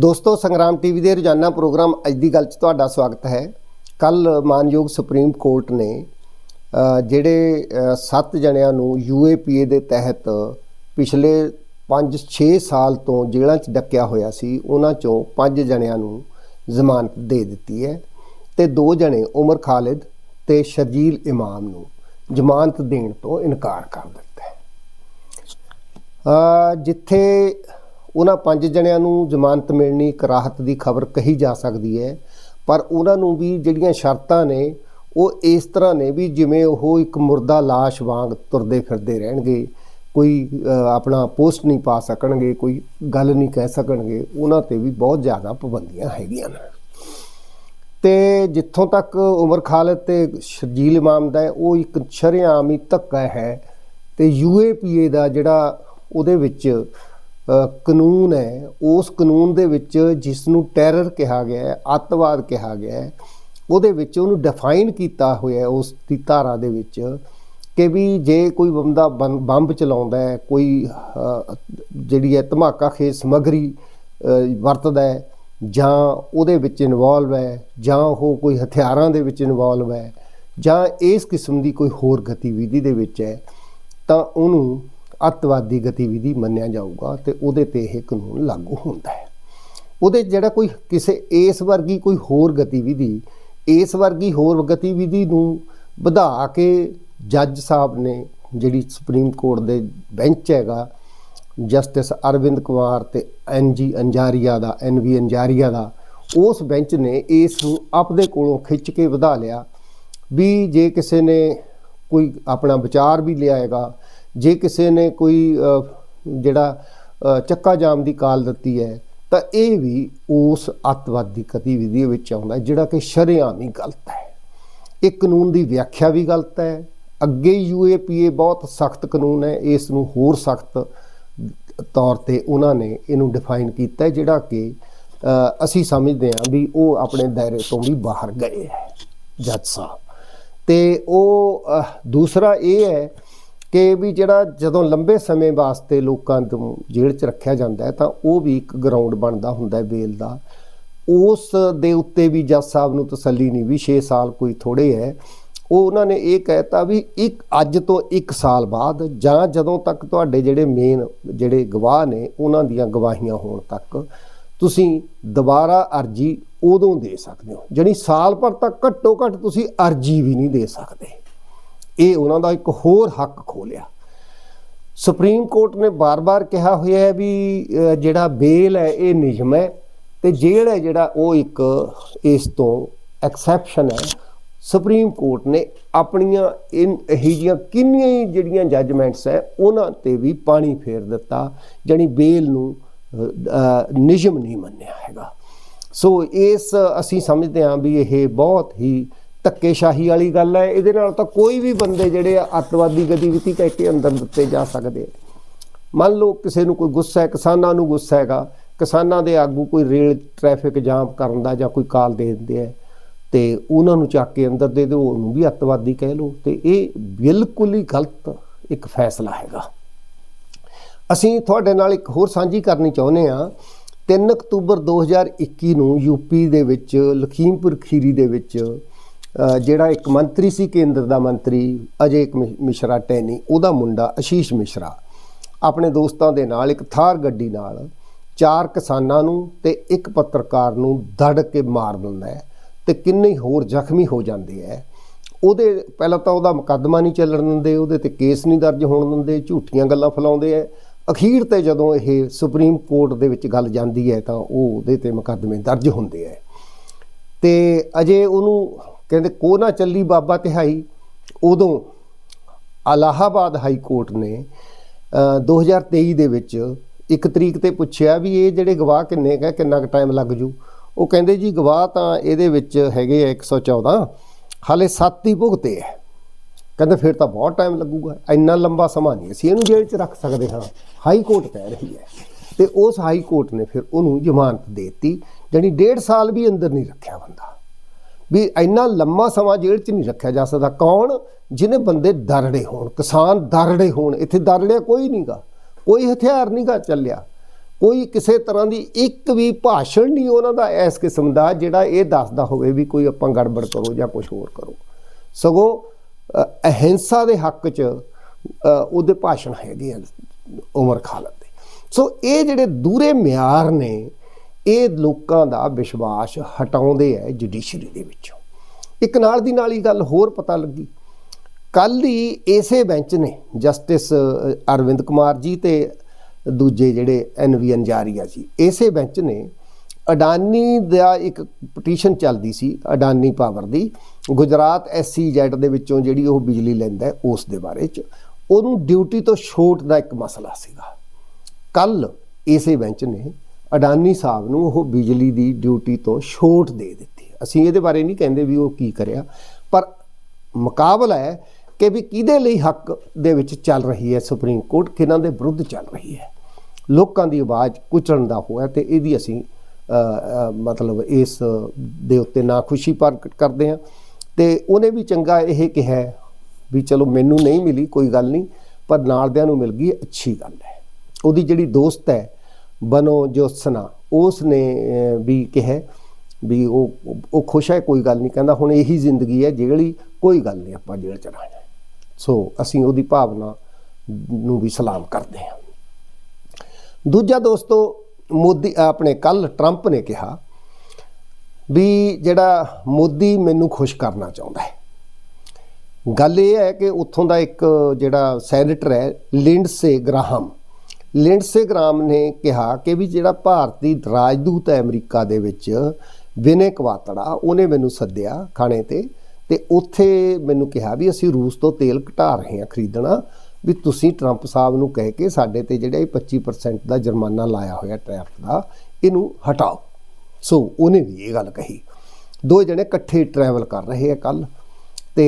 ਦੋਸਤੋ, ਸੰਗਰਾਮ ਟੀਵੀ ਦੇ ਰੋਜ਼ਾਨਾ ਪ੍ਰੋਗਰਾਮ ਅੱਜ ਦੀ ਗੱਲ 'ਚ ਤੁਹਾਡਾ ਸਵਾਗਤ ਹੈ। ਕੱਲ ਮਾਨਯੋਗ ਸੁਪਰੀਮ ਕੋਰਟ ਨੇ ਜਿਹੜੇ 7 ਜਣਿਆਂ ਨੂੰ ਯੂਏਪੀਏ ਦੇ ਤਹਿਤ ਪਿਛਲੇ 5-6 ਸਾਲ ਤੋਂ ਜੇਲ੍ਹਾਂ 'ਚ ਡੱਕਿਆ ਹੋਇਆ ਸੀ, ਉਹਨਾਂ 'ਚੋਂ 5 ਜਣਿਆਂ ਨੂੰ ਜ਼ਮਾਨਤ ਦੇ ਦਿੱਤੀ ਹੈ ਤੇ ਦੋ ਜਣੇ ਉਮਰ ਖਾਲਿਦ ਤੇ ਸ਼ਰਜੀਲ ਇਮਾਮ ਨੂੰ ਜ਼ਮਾਨਤ ਦੇਣ ਤੋਂ ਇਨਕਾਰ ਕਰ ਦਿੱਤਾ ਹੈ। ਜਿੱਥੇ ਉਹਨਾਂ ਪੰਜ ਜਣਿਆਂ ਨੂੰ ਜ਼ਮਾਨਤ ਮਿਲਣੀ ਇੱਕ ਰਾਹਤ ਦੀ ਖਬਰ ਕਹੀ ਜਾ ਸਕਦੀ ਹੈ। ਪਰ ਉਹਨਾਂ ਨੂੰ ਵੀ ਜਿਹੜੀਆਂ ਸ਼ਰਤਾਂ ਨੇ, ਉਹ ਇਸ ਤਰ੍ਹਾਂ ਨੇ ਵੀ ਜਿਵੇਂ ਉਹ ਇੱਕ ਮੁਰਦਾ ਲਾਸ਼ ਵਾਂਗ ਤੁਰਦੇ ਫਿਰਦੇ ਰਹਿਣਗੇ, ਕੋਈ ਆਪਣਾ ਪੋਸਟ ਨਹੀਂ ਪਾ ਸਕਣਗੇ, ਕੋਈ ਗੱਲ ਨਹੀਂ ਕਹਿ ਸਕਣਗੇ, ਉਹਨਾਂ ਤੇ ਵੀ ਬਹੁਤ ਜ਼ਿਆਦਾ ਪਾਬੰਦੀਆਂ ਹੈਗੀਆਂ ਨੇ। ਤੇ ਜਿੱਥੋਂ ਤੱਕ ਉਮਰ ਖਾਲਦ ਤੇ ਸ਼ਰਜੀਲ ਇਮਾਮ ਦਾ ਉਹ ਇੱਕ ਸ਼ਰੇਆਮ ਹੀ ਧੱਕਾ ਹੈ ਤੇ ਯੂਏਪੀਏ ਦਾ ਜਿਹੜਾ ਉਹਦੇ ਵਿੱਚ ਕਾਨੂੰਨ ਹੈ, ਉਸ ਕਾਨੂੰਨ ਦੇ ਵਿੱਚ ਜਿਸ ਨੂੰ ਟੈਰਰ ਕਿਹਾ ਗਿਆ ਹੈ, ਅੱਤਵਾਦ ਕਿਹਾ ਗਿਆ ਹੈ, ਉਹਦੇ ਵਿੱਚ ਉਹਨੂੰ ਡਿਫਾਈਨ ਕੀਤਾ ਹੋਇਆ ਉਸ ਦੀ ਧਾਰਾ ਦੇ ਵਿੱਚ ਕਿ ਵੀ ਜੇ ਕੋਈ ਬੰਦਾ ਬੰ- ਬੰਬ ਚਲਾਉਂਦਾ ਹੈ, ਕੋਈ ਜਿਹੜੀ ਹੈ ਧਮਾਕਾ ਖੇਜ ਸਮਗਰੀ ਵਰਤਦਾ ਹੈ, ਜਾਂ ਉਹਦੇ ਵਿੱਚ ਇਨਵੋਲਵ ਹੈ, ਜਾਂ ਉਹ ਕੋਈ ਹਥਿਆਰਾਂ ਦੇ ਵਿੱਚ ਇਨਵੋਲਵ ਹੈ, ਜਾਂ ਇਸ ਕਿਸਮ ਦੀ ਕੋਈ ਹੋਰ ਗਤੀਵਿਧੀ ਦੇ ਵਿੱਚ ਹੈ, ਤਾਂ ਉਹਨੂੰ ਅੱਤਵਾਦੀ ਗਤੀਵਿਧੀ ਮੰਨਿਆ ਜਾਊਗਾ ਤੇ ਉਹਦੇ ਤੇ ਇਹ ਕਾਨੂੰਨ ਲਾਗੂ ਹੁੰਦਾ ਹੈ। ਉਹਦੇ ਜਿਹੜਾ ਕੋਈ ਕਿਸੇ ਇਸ ਵਰਗੀ ਕੋਈ ਹੋਰ ਗਤੀਵਿਧੀ, ਇਸ ਵਰਗੀ ਹੋਰ ਗਤੀਵਿਧੀ ਨੂੰ ਵਧਾ ਕੇ ਜੱਜ ਸਾਹਿਬ ਨੇ ਜਿਹੜੀ ਸੁਪਰੀਮ ਕੋਰਟ ਦੇ ਬੈਂਚ ਹੈਗਾ, ਜਸਟਿਸ ਅਰਵਿੰਦ ਕੁਮਾਰ ਤੇ ਐਨ ਜੀ ਅੰਜਾਰੀਆ ਦਾ, ਐਨ ਵੀ ਅੰਜਾਰੀਆ ਦਾ, ਉਸ ਬੈਂਚ ਨੇ ਇਸ ਨੂੰ ਆਪਦੇ ਕੋਲੋਂ ਖਿੱਚ ਕੇ ਵਧਾ ਲਿਆ ਵੀ ਜੇ ਕਿਸੇ ਨੇ ਕੋਈ ਆਪਣਾ ਵਿਚਾਰ ਵੀ ਲਿਆਏਗਾ ਜੇ ਕਿਸੇ ਨੇ ਕੋਈ ਜਿਹੜਾ ਚੱਕਾ ਜਾਮ ਦੀ ਕਾਲ ਦਿੱਤੀ ਹੈ, ਤਾਂ ਇਹ ਵੀ ਉਸ ਅੱਤਵਾਦੀ ਗਤੀਵਿਧੀ ਵਿੱਚ ਆਉਂਦਾ ਜਿਹੜਾ ਕਿ ਸ਼ਰੇਆਮ ਹੀ ਗਲਤ ਹੈ। ਇਹ ਕਾਨੂੰਨ ਦੀ ਵਿਆਖਿਆ ਵੀ ਗਲਤ ਹੈ। ਅੱਗੇ ਯੂਏਪੀਏ ਬਹੁਤ ਸਖਤ ਕਾਨੂੰਨ ਹੈ, ਇਸ ਨੂੰ ਹੋਰ ਸਖਤ ਤੌਰ ਤੇ ਉਹਨਾਂ ਨੇ ਇਹਨੂੰ ਡਿਫਾਈਨ ਕੀਤਾ ਜਿਹੜਾ ਕਿ ਅਸੀਂ ਸਮਝਦੇ ਹਾਂ ਵੀ ਉਹ ਆਪਣੇ ਦਾਇਰੇ ਤੋਂ ਵੀ ਬਾਹਰ ਗਏ ਹੈ, ਜੱਜ ਸਾਹਿਬ। ਤੇ ਉਹ ਦੂਸਰਾ ਇਹ ਹੈ ਕਿ ਵੀ ਜਿਹੜਾ ਜਦੋਂ ਲੰਬੇ ਸਮੇਂ ਵਾਸਤੇ ਲੋਕਾਂ ਨੂੰ ਜੇਲ੍ਹ 'ਚ ਰੱਖਿਆ ਜਾਂਦਾ ਹੈ, ਤਾਂ ਉਹ ਵੀ ਇੱਕ ਗਰਾਊਂਡ ਬਣਦਾ ਹੁੰਦਾ ਹੈ ਬੇਲ ਦਾ। ਉਸ ਦੇ ਉੱਤੇ ਵੀ ਜੱਜ ਸਾਹਿਬ ਨੂੰ ਤਸੱਲੀ ਨਹੀਂ, ਵੀ 6 ਸਾਲ ਕੋਈ ਥੋੜੇ ਹੈ। ਉਹ ਉਹਨਾਂ ਨੇ ਇਹ ਕਹਿਤਾ ਵੀ ਇੱਕ ਅੱਜ ਤੋਂ 1 ਸਾਲ ਬਾਅਦ ਜਾਂ ਜਦੋਂ ਤੱਕ ਤੁਹਾਡੇ ਜਿਹੜੇ ਮੇਨ ਜਿਹੜੇ ਗਵਾਹ ਨੇ, ਉਹਨਾਂ ਦੀਆਂ ਗਵਾਹੀਆਂ ਹੋਣ ਤੱਕ ਤੁਸੀਂ ਦੁਬਾਰਾ ਅਰਜੀ ਉਦੋਂ ਦੇ ਸਕਦੇ ਹੋ। ਜਾਣੀ ਸਾਲ ਭਰ ਤੱਕ ਘੱਟੋ ਘੱਟ ਤੁਸੀਂ ਅਰਜੀ ਵੀ ਨਹੀਂ ਦੇ ਸਕਦੇ। ਇਹ ਉਹਨਾਂ ਦਾ ਇੱਕ ਹੋਰ ਹੱਕ ਖੋਲਿਆ। ਸੁਪਰੀਮ ਕੋਰਟ ਨੇ ਬਾਰ-ਬਾਰ ਕਿਹਾ ਹੋਇਆ ਹੈ ਵੀ ਜਿਹੜਾ ਬੇਲ ਹੈ, ਇਹ ਨਿਯਮ ਹੈ ਤੇ ਜੇਲ੍ਹ ਹੈ ਜਿਹੜਾ, ਉਹ ਇੱਕ ਇਸ ਤੋਂ ਐਕਸੈਪਸ਼ਨ ਹੈ। ਸੁਪਰੀਮ ਕੋਰਟ ਨੇ ਆਪਣੀਆਂ ਇਨ, ਇਹੀ ਜੀਆਂ ਕਿੰਨੀਆਂ ਹੀ ਜਿਹੜੀਆਂ ਜੱਜਮੈਂਟਸ ਹੈ, ਉਹਨਾਂ ਤੇ ਵੀ ਪਾਣੀ ਫੇਰ ਦਿੱਤਾ, ਜਾਣੀ ਬੇਲ ਨੂੰ ਨਿਯਮ ਨਹੀਂ ਮੰਨਿਆ ਹੈਗਾ। ਸੋ ਇਸ, ਅਸੀਂ ਸਮਝਦੇ ਹਾਂ ਵੀ ਇਹ ਬਹੁਤ ਹੀ ਧੱਕੇਸ਼ਾਹੀ ਵਾਲੀ ਗੱਲ ਹੈ, ਇਹਦੇ ਨਾਲ ਤਾਂ ਕੋਈ ਵੀ ਬੰਦੇ ਜਿਹੜੇ ਆ ਅੱਤਵਾਦੀ ਗਤੀਵਿਧੀ ਕਹਿ ਕੇ ਅੰਦਰ ਦਿੱਤੇ ਜਾ ਸਕਦੇ ਮੰਨ ਲਓ ਕਿਸੇ ਨੂੰ ਕੋਈ ਗੁੱਸਾ ਹੈ, ਕਿਸਾਨਾਂ ਨੂੰ ਗੁੱਸਾ ਹੈਗਾ, ਕਿਸਾਨਾਂ ਦੇ ਆਗੂ ਕੋਈ ਰੇਲ ਟ੍ਰੈਫਿਕ ਜਾਮ ਕਰਨ ਦਾ ਜਾਂ ਕੋਈ ਕਾਲ ਦੇ ਦਿੰਦੇ ਆ, ਤੇ ਉਹਨਾਂ ਨੂੰ ਚੱਕ ਕੇ ਅੰਦਰ ਦੇ ਦਿਓ, ਉਹਨੂੰ ਵੀ ਅੱਤਵਾਦੀ ਕਹਿ ਲਓ, ਤੇ ਇਹ ਬਿਲਕੁਲ ਹੀ ਗਲਤ ਇੱਕ ਫੈਸਲਾ ਹੈਗਾ। ਅਸੀਂ ਤੁਹਾਡੇ ਨਾਲ ਇੱਕ ਹੋਰ ਸਾਂਝੀ ਕਰਨੀ ਚਾਹੁੰਦੇ ਆ 3 ਅਕਤੂਬਰ 2021 ਨੂੰ ਯੂਪੀ ਦੇ ਵਿੱਚ, ਲਖੀਮਪੁਰ ਖੀਰੀ ਦੇ ਵਿੱਚ ਜਿਹੜਾ ਇੱਕ ਮੰਤਰੀ ਸੀ, ਕੇਂਦਰ ਦਾ ਮੰਤਰੀ, ਅਜੇ ਇੱਕ ਮਿਸ਼ਰਾ ਟੈਨੀ, ਉਹਦਾ ਮੁੰਡਾ ਅਸ਼ੀਸ਼ ਮਿਸ਼ਰਾ। ਆਪਣੇ ਦੋਸਤਾਂ ਦੇ ਨਾਲ, ਇੱਕ ਥਾਰ ਗੱਡੀ ਨਾਲ ਚਾਰ ਕਿਸਾਨਾਂ ਨੂੰ ਤੇ ਇੱਕ ਪੱਤਰਕਾਰ ਨੂੰ ਦੜ ਕੇ ਮਾਰ ਦਿੰਦਾ ਹੈ ਤੇ ਕਿੰਨੇ ਹੋਰ ਜ਼ਖਮੀ ਹੋ ਜਾਂਦੇ ਹੈ। ਉਹਦੇ ਪਹਿਲਾਂ ਤਾਂ ਉਹਦਾ ਮੁਕੱਦਮਾ ਨਹੀਂ ਚੱਲਣ ਦਿੰਦੇ, ਉਹਦੇ ਤੇ ਕੇਸ ਨਹੀਂ ਦਰਜ ਹੋਣ ਦਿੰਦੇ, ਝੂਠੀਆਂ ਗੱਲਾਂ ਫੈਲਾਉਂਦੇ ਐ ਅਖੀਰ ਤੇ ਜਦੋਂ ਇਹ ਸੁਪਰੀਮ ਕੋਰਟ ਦੇ ਵਿੱਚ ਗੱਲ ਜਾਂਦੀ ਹੈ ਤਾਂ ਉਹ ਉਹਦੇ ਤੇ ਮੁਕੱਦਮੇ ਦਰਜ ਹੁੰਦੇ ਐ ਤੇ ਅਜੇ ਉਹਨੂੰ ਕਹਿੰਦੇ ਕੋ ਨਾ ਚੱਲੀ ਬਾਬਾ ਤਿਹਾਈ। ਉਦੋਂ ਅਲਾਹਾਬਾਦ ਹਾਈ ਕੋਰਟ ਨੇ ਅ, 2023 ਦੇ ਵਿੱਚ ਇੱਕ ਤਰੀਕ ਤੇ ਪੁੱਛਿਆ ਵੀ ਇਹ ਜਿਹੜੇ ਗਵਾਹ ਕਿੰਨੇ ਕਾ ਕਿੰਨਾ ਕੁ ਟਾਈਮ ਲੱਗ ਜੂ। ਉਹ ਕਹਿੰਦੇ ਜੀ ਗਵਾਹ ਤਾਂ ਇਹਦੇ ਵਿੱਚ ਹੈਗੇ ਆ 114 ਹਾਲੇ 7 ਹੀ ਭੁਗਤੇ ਹੈ ਕਹਿੰਦੇ ਫਿਰ ਤਾਂ ਬਹੁਤ ਟਾਈਮ ਲੱਗੂਗਾ ਇੰਨਾ ਲੰਬਾ ਸਮਾਂ ਨਹੀਂ ਅਸੀਂ ਇਹਨੂੰ ਜੇਲ੍ਹ 'ਚ ਰੱਖ ਸਕਦੇ ਹਾਂ। ਹਾਈ ਕੋਰਟ ਕਹਿ ਰਹੀ ਹੈ। ਤੇ ਉਸ ਹਾਈ ਕੋਰਟ ਨੇ ਫਿਰ ਉਹਨੂੰ ਜ਼ਮਾਨਤ ਦੇ ਦਿੱਤੀ ਜਾਣੀ ਡੇਢ ਸਾਲ ਵੀ ਅੰਦਰ ਨਹੀਂ ਰੱਖਿਆ ਬੰਦਾ। ਵੀ ਇੰਨਾ ਲੰਮਾ ਸਮਾਂ ਜੇਲ੍ਹ 'ਚ ਨਹੀਂ ਰੱਖਿਆ ਜਾ ਸਕਦਾ। ਕੌਣ? ਜਿਹਨੇ ਬੰਦੇ ਦਰੜੇ ਹੋਣ, ਕਿਸਾਨ ਦਰੜੇ ਹੋਣ। ਇੱਥੇ ਦਰੜਿਆ ਕੋਈ ਨਹੀਂਗਾ ਕੋਈ ਹਥਿਆਰ ਨਹੀਂਗਾ ਚੱਲਿਆ। ਕੋਈ ਕਿਸੇ ਤਰ੍ਹਾਂ ਦੀ ਇੱਕ ਵੀ ਭਾਸ਼ਣ ਨਹੀਂ ਉਹਨਾਂ ਦਾ ਇਸ ਕਿਸਮ ਦਾ ਜਿਹੜਾ ਇਹ ਦੱਸਦਾ ਹੋਵੇ ਵੀ ਕੋਈ ਆਪਾਂ ਗੜਬੜ ਕਰੋ ਜਾਂ ਕੁਝ ਹੋਰ ਕਰੋ। ਸਗੋਂ ਅਹਿੰਸਾ ਦੇ ਹੱਕ 'ਚ ਉਹਦੇ ਭਾਸ਼ਣ ਹੈਗੇ ਆ ਉਮਰ ਖਾਲਦ ਦੇ। ਸੋ ਇਹ ਜਿਹੜੇ ਦੂਰੇ ਮਿਆਰ ਨੇ ਇਹ ਲੋਕਾਂ ਦਾ ਵਿਸ਼ਵਾਸ ਹਟਾਉਂਦੇ ਆ ਜੁਡੀਸ਼ਰੀ ਦੇ ਵਿੱਚੋਂ। ਇੱਕ ਨਾਲ ਦੀ ਨਾਲ ਹੀ ਗੱਲ ਹੋਰ ਪਤਾ ਲੱਗੀ। ਕੱਲ ਹੀ ਇਸੇ ਬੈਂਚ ਨੇ ਜਸਟਿਸ ਅਰਵਿੰਦ ਕੁਮਾਰ ਜੀ ਤੇ ਦੂਜੇ ਜਿਹੜੇ ਐਨਵੀ ਅੰਜਾਰੀਆ ਜੀ, ਇਸੇ ਬੈਂਚ ਨੇ ਅਡਾਨੀ ਦਾ ਇੱਕ ਪਟੀਸ਼ਨ ਚੱਲਦੀ ਸੀ, ਅਡਾਨੀ ਪਾਵਰ ਦੀ। ਗੁਜਰਾਤ ਐਸਸੀ ਜੈਟ ਦੇ ਵਿੱਚੋਂ ਜਿਹੜੀ ਉਹ ਬਿਜਲੀ ਲੈਂਦਾ ਉਸ ਦੇ ਬਾਰੇ ਚ। ਉਹਨੂੰ ਡਿਊਟੀ ਤੋਂ ਛੋਟ ਦਾ ਇੱਕ ਮਸਲਾ ਸੀਗਾ। ਕੱਲ ਇਸੇ ਬੈਂਚ ਨੇ ਅਡਾਨੀ ਸਾਹਿਬ ਨੂੰ ਉਹ ਬਿਜਲੀ ਦੀ ਡਿਊਟੀ ਤੋਂ ਛੋਟ ਦੇ ਦਿੱਤੀ। ਅਸੀਂ ਇਹਦੇ ਬਾਰੇ ਨਹੀਂ ਕਹਿੰਦੇ ਵੀ ਉਹ ਕੀ ਕਰਿਆ, ਪਰ ਮੁਕਾਬਲਾ ਹੈ ਕਿ ਵੀ ਕਿਹਦੇ ਲਈ ਹੱਕ ਦੇ ਵਿੱਚ ਚੱਲ ਰਹੀ ਹੈ ਸੁਪਰੀਮ ਕੋਰਟ, ਕਿਹਨਾਂ ਦੇ ਵਿਰੁੱਧ ਚੱਲ ਰਹੀ ਹੈ। ਲੋਕਾਂ ਦੀ ਆਵਾਜ਼ ਕੁਚਲਣ ਦਾ ਹੋਇਆ ਤੇ ਇਹਦੀ ਅਸੀਂ ਮਤਲਬ ਇਸ ਦੇ ਉੱਤੇ ਨਾ ਖੁਸ਼ੀ ਪ੍ਰਗਟ ਕਰਦੇ ਹਾਂ। ਤੇ ਉਹਨੇ ਵੀ ਚੰਗਾ ਇਹ ਕਿਹਾ ਵੀ ਚਲੋ ਮੈਨੂੰ ਨਹੀਂ ਮਿਲੀ, ਕੋਈ ਗੱਲ ਨਹੀਂ, ਪਰ ਨਾਲਦਿਆਂ ਨੂੰ ਮਿਲ ਗਈ, ਅੱਛੀ ਗੱਲ ਹੈ। ਉਹਦੀ ਜਿਹੜੀ ਦੋਸਤ ਹੈ ਬਨੋ ਜੋਸਨਾ ਉਸ ਨੇ ਵੀ ਕਿਹਾ ਵੀ ਉਹ ਉਹ ਖੁਸ਼ ਹੈ, ਕੋਈ ਗੱਲ ਨਹੀਂ। ਕਹਿੰਦਾ, ਹੁਣ ਇਹੀ ਜ਼ਿੰਦਗੀ ਹੈ ਜਿਹੜੀ ਕੋਈ ਗੱਲ ਨਹੀਂ, ਆਪਾਂ ਜੇਲ੍ਹ ਚ ਰਹਿਣਾ ਸੋ ਅਸੀਂ ਉਹਦੀ ਭਾਵਨਾ ਨੂੰ ਵੀ ਸਲਾਮ ਕਰਦੇ ਹਾਂ। ਦੂਜਾ ਦੋਸਤੋ, ਮੋਦੀ, ਆਪਣੇ ਕੱਲ ਟਰੰਪ ਨੇ ਕਿਹਾ ਵੀ ਜਿਹੜਾ ਮੋਦੀ ਮੈਨੂੰ ਖੁਸ਼ ਕਰਨਾ ਚਾਹੁੰਦਾ ਹੈ। ਗੱਲ ਇਹ ਹੈ ਕਿ ਉੱਥੋਂ ਦਾ ਇੱਕ ਜਿਹੜਾ ਸੈਨੇਟਰ ਹੈ, ਲਿੰਡਸੇ ਗ੍ਰਾਹਮ ਲਿੰਡਸੇ ਗ੍ਰਾਹਮ ਨੇ ਕਿਹਾ ਕਿ ਵੀ ਜਿਹੜਾ ਭਾਰਤੀ ਰਾਜਦੂਤ ਹੈ ਅਮਰੀਕਾ ਦੇ ਵਿੱਚ, ਵਿਨੇ ਕਵਾਤੜਾ, ਉਹਨੇ ਮੈਨੂੰ ਸੱਦਿਆ ਖਾਣੇ ਤੇ ਤੇ ਉੱਥੇ ਮੈਨੂੰ ਕਿਹਾ ਵੀ ਅਸੀਂ ਰੂਸ ਤੋਂ ਤੇਲ ਘਟਾ ਰਹੇ ਹਾਂ ਖਰੀਦਣਾ, ਵੀ ਤੁਸੀਂ ਟਰੰਪ ਸਾਹਿਬ ਨੂੰ ਕਹਿ ਕੇ ਸਾਡੇ ਤੇ ਜਿਹੜਾ ਇਹ 25% ਦਾ ਜੁਰਮਾਨਾ ਲਾਇਆ ਹੋਇਆ ਟੈਰਿਫ ਦਾ, ਇਹਨੂੰ ਹਟਾਓ। ਸੋ ਉਹਨੇ ਵੀ ਇਹ ਗੱਲ ਕਹੀ। ਦੋ ਜਣੇ ਇਕੱਠੇ ਟਰੈਵਲ ਕਰ ਰਹੇ ਆ ਕੱਲ ਤੇ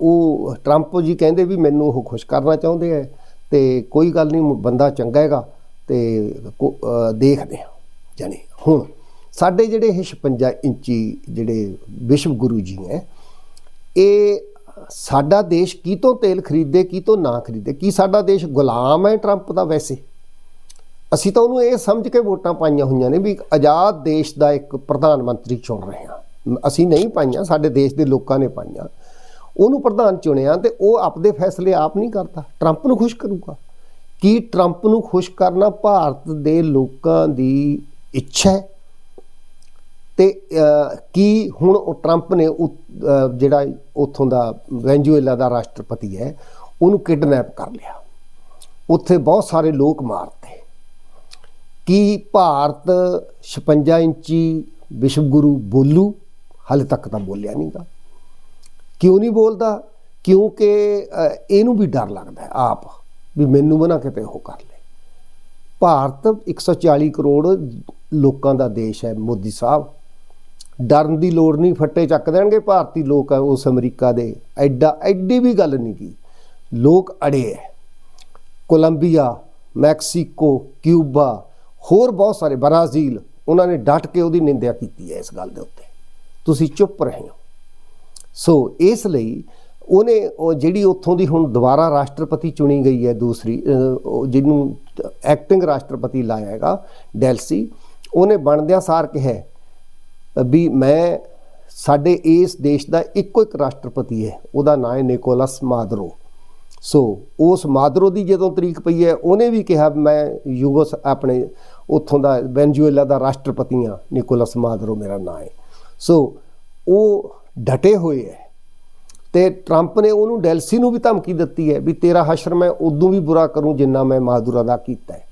ਉਹ ਟਰੰਪ ਜੀ ਕਹਿੰਦੇ ਵੀ ਮੈਨੂੰ ਉਹ ਖੁਸ਼ ਕਰਨਾ ਚਾਹੁੰਦੇ ਆ। ਤੇ ਕੋਈ ਗੱਲ ਨਹੀਂ, ਬੰਦਾ ਚੰਗਾ ਹੈਗਾ ਤੇ ਦੇਖਦੇ ਆ ਜਾਨੀ ਹੁਣ ਸਾਡੇ ਜਿਹੜੇ ਇਹ 56 ਇੰਚੀ ਜਿਹੜੇ ਵਿਸ਼ਵ ਗੁਰੂ ਜੀ ਹੈ, ਇਹ ਸਾਡਾ ਦੇਸ਼ ਕੀ ਤੋਂ ਤੇਲ ਖਰੀਦੇ ਕੀ ਤੋਂ ਨਾ ਖਰੀਦੇ ਕੀ ਸਾਡਾ ਦੇਸ਼ ਗੁਲਾਮ ਹੈ ਟਰੰਪ ਦਾ ਵੈਸੇ? ਅਸੀਂ ਤਾਂ ਉਹਨੂੰ ਇਹ ਸਮਝ ਕੇ ਵੋਟਾਂ ਪਾਈਆਂ ਹੋਈਆਂ ਨੇ ਵੀ ਇੱਕ ਆਜ਼ਾਦ ਦੇਸ਼ ਦਾ ਇੱਕ ਪ੍ਰਧਾਨ ਮੰਤਰੀ ਚੁਣ ਰਹੇ ਹਾਂ। ਅਸੀਂ ਨਹੀਂ ਪਾਈਆਂ, ਸਾਡੇ ਦੇਸ਼ ਦੇ ਲੋਕਾਂ ਨੇ ਪਾਈਆਂ। ਉਹਨੂੰ ਪ੍ਰਧਾਨ ਚੁਣਿਆ ਤੇ ਉਹ ਆਪਦੇ ਫੈਸਲੇ ਆਪ ਨਹੀਂ ਕਰਦਾ। ਟਰੰਪ ਨੂੰ ਖੁਸ਼ ਕਰੂਗਾ। ਕੀ ਟਰੰਪ ਨੂੰ ਖੁਸ਼ ਕਰਨਾ ਭਾਰਤ ਦੇ ਲੋਕਾਂ ਦੀ ਇੱਛਾ ਹੈ? ਤੇ ਕੀ ਹੁਣ ਉਹ ਟਰੰਪ ਨੇ ਉਹ, ਜਿਹੜਾ ਉੱਥੋਂ ਦਾ ਵੈਂਜੂਏਲਾ ਦਾ ਰਾਸ਼ਟਰਪਤੀ ਹੈ ਉਹਨੂੰ ਕਿਡਨੈਪ ਕਰ ਲਿਆ। ਉੱਥੇ ਬਹੁਤ ਸਾਰੇ ਲੋਕ ਮਾਰਤੇ। ਕੀ ਭਾਰਤ 56 ਇੰਚੀ ਵਿਸ਼ਵਗੁਰੂ ਬੋਲੂ? ਹਾਲੇ ਤੱਕ ਤਾਂ ਬੋਲਿਆ ਨਹੀਂਗਾ ਕਿਉਂ ਨਹੀਂ ਬੋਲਦਾ? ਕਿਉਂਕਿ ਇਹਨੂੰ ਵੀ ਡਰ ਲੱਗਦਾ ਹੈ ਆਪ ਵੀ ਮੈਨੂੰ ਬਣਾ ਕਿਤੇ ਉਹ ਕਰ ਲੇ। ਭਾਰਤ 140 ਕਰੋੜ ਲੋਕਾਂ ਦਾ ਦੇਸ਼ ਹੈ, ਮੋਦੀ ਸਾਹਿਬ। ਡਰਨ ਦੀ ਲੋੜ ਨਹੀਂ, ਫੱਟੇ ਚੱਕ ਦੇਣਗੇ ਭਾਰਤੀ ਲੋਕ ਆ ਉਸ ਅਮਰੀਕਾ ਦੇ। ਐਡਾ, ਐਡੀ ਵੀ ਗੱਲ ਨਹੀਂ ਕੀ ਲੋਕ ਅੜੇ ਹੈ। ਕੋਲੰਬੀਆ, ਮੈਕਸੀਕੋ, ਕਿਊਬਾ, ਹੋਰ ਬਹੁਤ ਸਾਰੇ ਬ੍ਰਾਜ਼ੀਲ, ਉਹਨਾਂ ਨੇ ਡਟ ਕੇ ਉਹਦੀ ਨਿੰਦਿਆ ਕੀਤੀ ਹੈ ਇਸ ਗੱਲ ਦੇ ਉੱਤੇ। ਤੁਸੀਂ ਚੁੱਪ ਰਹੇ ਹੋ। ਸੋ ਇਸ ਲਈ ਉਹਨੇ ਜਿਹੜੀ ਉੱਥੋਂ ਦੀ ਹੁਣ ਦੁਬਾਰਾ ਰਾਸ਼ਟਰਪਤੀ ਚੁਣੀ ਗਈ ਹੈ ਦੂਸਰੀ ਜਿਹਨੂੰ ਐਕਟਿੰਗ ਰਾਸ਼ਟਰਪਤੀ ਲਾਇਆ ਹੈਗਾ ਡੈਲਸੀ ਉਹਨੇ ਬਣਦਿਆਂ ਸਾਰ ਕਿਹਾ ਵੀ ਮੈਂ ਸਾਡੇ ਇਸ ਦੇਸ਼ ਦਾ ਇੱਕੋ ਇੱਕ ਰਾਸ਼ਟਰਪਤੀ ਹੈ, ਉਹਦਾ ਨਾਂ ਹੈ ਨਿਕੋਲਸ ਮਾਦਰੋ ਸੋ ਉਸ ਮਾਦਰੋ ਦੀ ਜਦੋਂ ਤਰੀਕ ਪਈ ਹੈ, ਉਹਨੇ ਵੀ ਕਿਹਾ ਮੈਂ ਯੂਗੋਸ ਆਪਣੇ ਉੱਥੋਂ ਦਾ ਵੈਨਜ਼ੂਏਲਾ ਦਾ ਰਾਸ਼ਟਰਪਤੀ ਹਾਂ ਨਿਕੋਲਸ ਮਾਦਰੋ ਮੇਰਾ ਨਾਂ ਹੈ। ਸੋ ਉਹ ਡਟੇ ਹੋਏ ਹੈ ਤੇ ਟਰੰਪ ਨੇ ਉਹਨੂੰ ਡੈਲਸੀ ਨੂੰ ਵੀ ਧਮਕੀ ਦਿੱਤੀ ਹੈ ਵੀ ਤੇਰਾ ਹਸ਼ਰ ਮੈਂ ਉਦੋਂ ਵੀ ਬੁਰਾ ਕਰੂੰ ਜਿੰਨਾ ਮੈਂ ਮਾਦੁਰਾ ਦਾ ਕੀਤਾ ਹੈ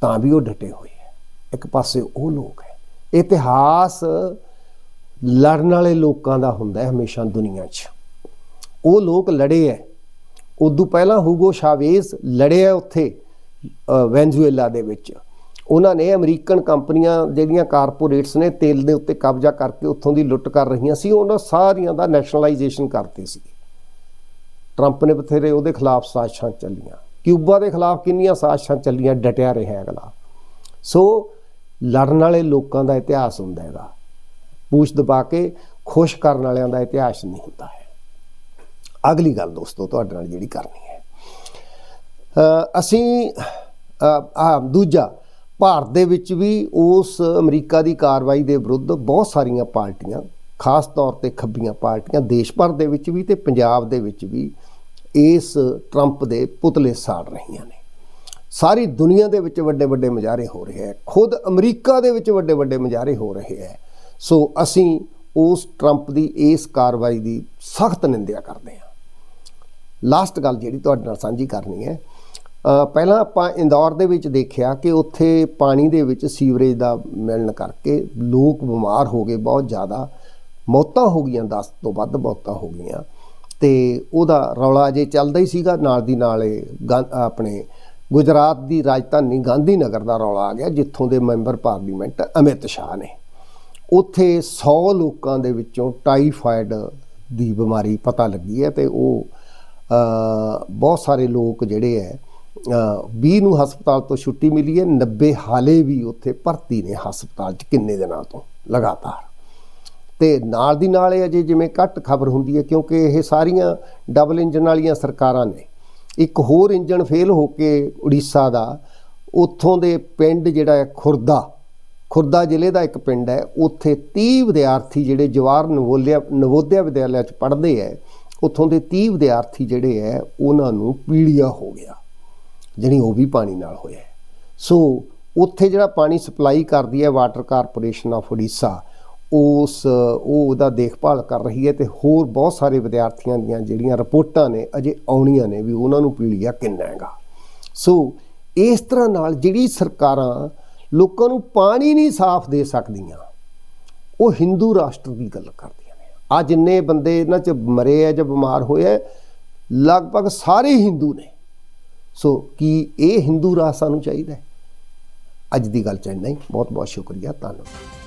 ਤਾਂ ਵੀ ਉਹ ਡਟੇ ਹੋਏ ਹੈ ਇੱਕ ਪਾਸੇ ਉਹ ਲੋਕ ਹੈ ਇਤਿਹਾਸ ਲੜਨ ਵਾਲੇ ਲੋਕਾਂ ਦਾ ਹੁੰਦਾ ਹੈ ਹਮੇਸ਼ਾ ਦੁਨੀਆ 'ਚ। ਉਹ ਲੋਕ ਲੜੇ ਹੈ ਉਦੋਂ ਪਹਿਲਾਂ ਹੂਗੋ ਸ਼ਾਵੇਜ਼ ਲੜਿਆ ਉੱਥੇ ਵੈਨਜ਼ੂਏਲਾ ਦੇ ਵਿੱਚ। ਉਹਨਾਂ ਨੇ ਅਮਰੀਕਨ ਕੰਪਨੀਆਂ ਜਿਹੜੀਆਂ ਕਾਰਪੋਰੇਟਸ ਨੇ ਤੇਲ ਦੇ ਉੱਤੇ ਕਬਜ਼ਾ ਕਰਕੇ ਉੱਥੋਂ ਦੀ ਲੁੱਟ ਕਰ ਰਹੀਆਂ ਸੀ, ਉਹਨਾਂ ਸਾਰੀਆਂ ਦਾ ਨੈਸ਼ਨਲਾਈਜੇਸ਼ਨ ਕਰਤੀ ਸੀ। ਟਰੰਪ ਨੇ ਬਥੇਰੇ ਉਹਦੇ ਖਿਲਾਫ ਸਾਜ਼ਿਸ਼ਾਂ ਚੱਲੀਆਂ। ਕਿਊਬਾ ਦੇ ਖਿਲਾਫ ਕਿੰਨੀਆਂ ਸਾਜ਼ਿਸ਼ਾਂ ਚੱਲੀਆਂ, ਡਟਿਆ ਰਿਹਾ ਅਗਲਾ। ਸੋ ਲੜਨ ਵਾਲੇ ਲੋਕਾਂ ਦਾ ਇਤਿਹਾਸ ਹੁੰਦਾ ਹੈਗਾ। ਪੂਛ ਦਬਾ ਕੇ ਖੁਸ਼ ਕਰਨ ਵਾਲਿਆਂ ਦਾ ਇਤਿਹਾਸ ਨਹੀਂ ਹੁੰਦਾ ਹੈ। ਅਗਲੀ ਗੱਲ ਦੋਸਤੋ, ਤੁਹਾਡੇ ਨਾਲ ਜਿਹੜੀ ਕਰਨੀ ਹੈ। ਅਸੀਂ ਆ ਦੂਜਾ ਭਾਰਤ ਦੇ ਵਿੱਚ ਵੀ ਉਸ ਅਮਰੀਕਾ ਦੀ ਕਾਰਵਾਈ ਦੇ ਵਿਰੁੱਧ ਬਹੁਤ ਸਾਰੀਆਂ ਪਾਰਟੀਆਂ, ਖਾਸ ਤੌਰ ਤੇ ਖੱਬੀਆਂ ਪਾਰਟੀਆਂ ਦੇਸ਼ ਭਰ ਦੇ ਵਿੱਚ ਵੀ ਤੇ ਪੰਜਾਬ ਦੇ ਵਿੱਚ ਵੀ ਇਸ ਟਰੰਪ ਦੇ ਪੁਤਲੇ ਸਾੜ ਰਹੀਆਂ ਨੇ। ਸਾਰੀ ਦੁਨੀਆ ਦੇ ਵਿੱਚ ਵੱਡੇ ਵੱਡੇ ਮੁਜ਼ਾਹਰੇ ਹੋ ਰਹੇ ਹੈ। ਖੁਦ ਅਮਰੀਕਾ ਦੇ ਵਿੱਚ ਵੱਡੇ ਵੱਡੇ ਮੁਜ਼ਾਹਰੇ ਹੋ ਰਹੇ ਹੈ। ਸੋ ਅਸੀਂ ਉਸ ਟਰੰਪ ਦੀ ਇਸ ਕਾਰਵਾਈ ਦੀ ਸਖਤ ਨਿੰਦਿਆ ਕਰਦੇ ਹਾਂ। ਲਾਸਟ ਗੱਲ ਜਿਹੜੀ ਤੁਹਾਡੇ ਨਾਲ ਸਾਂਝੀ ਕਰਨੀ ਹੈ ਪਹਿਲਾਂ ਆਪਾਂ ਇੰਦੌਰ ਦੇ ਵਿੱਚ ਦੇਖਿਆ ਕਿ ਉੱਥੇ ਪਾਣੀ ਦੇ ਵਿੱਚ ਸੀਵਰੇਜ ਦਾ ਮਿਲਣ ਕਰਕੇ ਲੋਕ ਬਿਮਾਰ ਹੋ ਗਏ, ਬਹੁਤ ਜ਼ਿਆਦਾ। ਮੌਤਾਂ ਹੋ ਗਈਆਂ 10 ਤੋਂ ਵੱਧ ਮੌਤਾਂ ਹੋ ਗਈਆਂ। ਤੇ ਉਹਦਾ ਰੌਲਾ ਜੇ ਚੱਲਦਾ ਹੀ ਸੀਗਾ, ਨਾਲ ਦੀ ਨਾਲ ਇਹ ਗਾਂ- ਆਪਣੇ ਗੁਜਰਾਤ ਦੀ ਰਾਜਧਾਨੀ ਗਾਂਧੀ ਨਗਰ ਦਾ ਰੌਲਾ ਆ ਗਿਆ, ਜਿੱਥੋਂ ਦੇ ਮੈਂਬਰ ਪਾਰਲੀਮੈਂਟ ਅਮਿਤ ਸ਼ਾਹ ਨੇ। ਉੱਥੇ 100 ਲੋਕਾਂ ਦੇ ਵਿੱਚੋਂ ਟਾਈਫਾਇਡ ਦੀ ਬਿਮਾਰੀ ਪਤਾ ਲੱਗੀ ਹੈ ਤੇ ਉਹ ਬਹੁਤ ਸਾਰੇ ਲੋਕ ਜਿਹੜੇ ਹੈ 20 ਨੂੰ ਹਸਪਤਾਲ ਤੋਂ ਛੁੱਟੀ ਮਿਲੀ ਹੈ 90 ਹਾਲੇ ਵੀ ਉੱਥੇ ਭਰਤੀ ਨੇ ਹਸਪਤਾਲ 'ਚ, ਕਿੰਨੇ ਦਿਨਾਂ ਤੋਂ, ਲਗਾਤਾਰ। ਤੇ ਨਾਲ ਦੀ ਨਾਲ ਇਹ ਅਜੇ ਜਿਵੇਂ ਘੱਟ ਖਬਰ ਹੁੰਦੀ ਹੈ, ਕਿਉਂਕਿ ਇਹ ਸਾਰੀਆਂ ਡਬਲ ਇੰਜਨ ਵਾਲੀਆਂ ਸਰਕਾਰਾਂ ਨੇ। ਇੱਕ ਹੋਰ ਇੰਜਨ ਫੇਲ ਹੋ ਕੇ ਉੜੀਸਾ ਦਾ, ਉੱਥੋਂ ਦੇ ਪਿੰਡ ਜਿਹੜਾ ਹੈ, ਖੁਰਦਾ ਖੁਰਦਾ ਜ਼ਿਲ੍ਹੇ ਦਾ ਇੱਕ ਪਿੰਡ ਹੈ, ਉੱਥੇ 30 ਵਿਦਿਆਰਥੀ ਜਿਹੜੇ ਜਵਾਰ ਨਵੋਲਿਆ, ਨਵੋਦਿਆ ਵਿਦਿਆਲਿਆ ਚ ਪੜ੍ਹਦੇ ਹੈ, ਉੱਥੋਂ ਦੇ 30 ਵਿਦਿਆਰਥੀ ਜਿਹੜੇ ਹੈ, ਉਹਨਾਂ ਨੂੰ ਪੀੜੀਆ ਹੋ ਗਿਆ। ਜਿਹੜੀ ਉਹ ਵੀ ਪਾਣੀ ਨਾਲ ਹੋਇਆ। ਸੋ ਉੱਥੇ ਜਿਹੜਾ ਪਾਣੀ ਸਪਲਾਈ ਕਰਦੀ ਹੈ ਵਾਟਰ ਕਾਰਪੋਰੇਸ਼ਨ ਆਫ ਉੜੀਸਾ, ਉਸ, ਉਹ ਉਹਦਾ ਦੇਖਭਾਲ ਕਰ ਰਹੀ ਹੈ ਤੇ ਹੋਰ ਬਹੁਤ ਸਾਰੇ ਵਿਦਿਆਰਥੀਆਂ ਦੀਆਂ ਜਿਹੜੀਆਂ ਰਿਪੋਰਟਾਂ ਨੇ ਅਜੇ ਆਉਣੀਆਂ ਨੇ ਵੀ ਉਹਨਾਂ ਨੂੰ ਪੀੜੀਆ ਕਿੰਨਾ ਹੈਗਾ। ਸੋ ਇਸ ਤਰ੍ਹਾਂ ਨਾਲ ਜਿਹੜੀ ਸਰਕਾਰਾਂ ਲੋਕਾਂ ਨੂੰ ਪਾਣੀ ਨਹੀਂ ਸਾਫ਼ ਦੇ ਸਕਦੀਆਂ, ਉਹ ਹਿੰਦੂ ਰਾਸ਼ਟਰ ਦੀ ਗੱਲ ਕਰਦੀਆਂ ਨੇ। ਆ ਜਿੰਨੇ ਬੰਦੇ ਇਹਨਾਂ 'ਚ ਮਰੇ ਆ ਜਾਂ ਬਿਮਾਰ ਹੋਏ ਆ, ਲਗਭਗ ਸਾਰੇ ਹਿੰਦੂ ਨੇ। ਸੋ ਕੀ ਇਹ ਹਿੰਦੂ ਰਾਜ ਸਾਨੂੰ ਚਾਹੀਦਾ ਅੱਜ ਦੀ ਗੱਲ ਚ ਇੰਨਾ ਹੀ। ਬਹੁਤ ਬਹੁਤ ਸ਼ੁਕਰੀਆ। ਧੰਨਵਾਦ।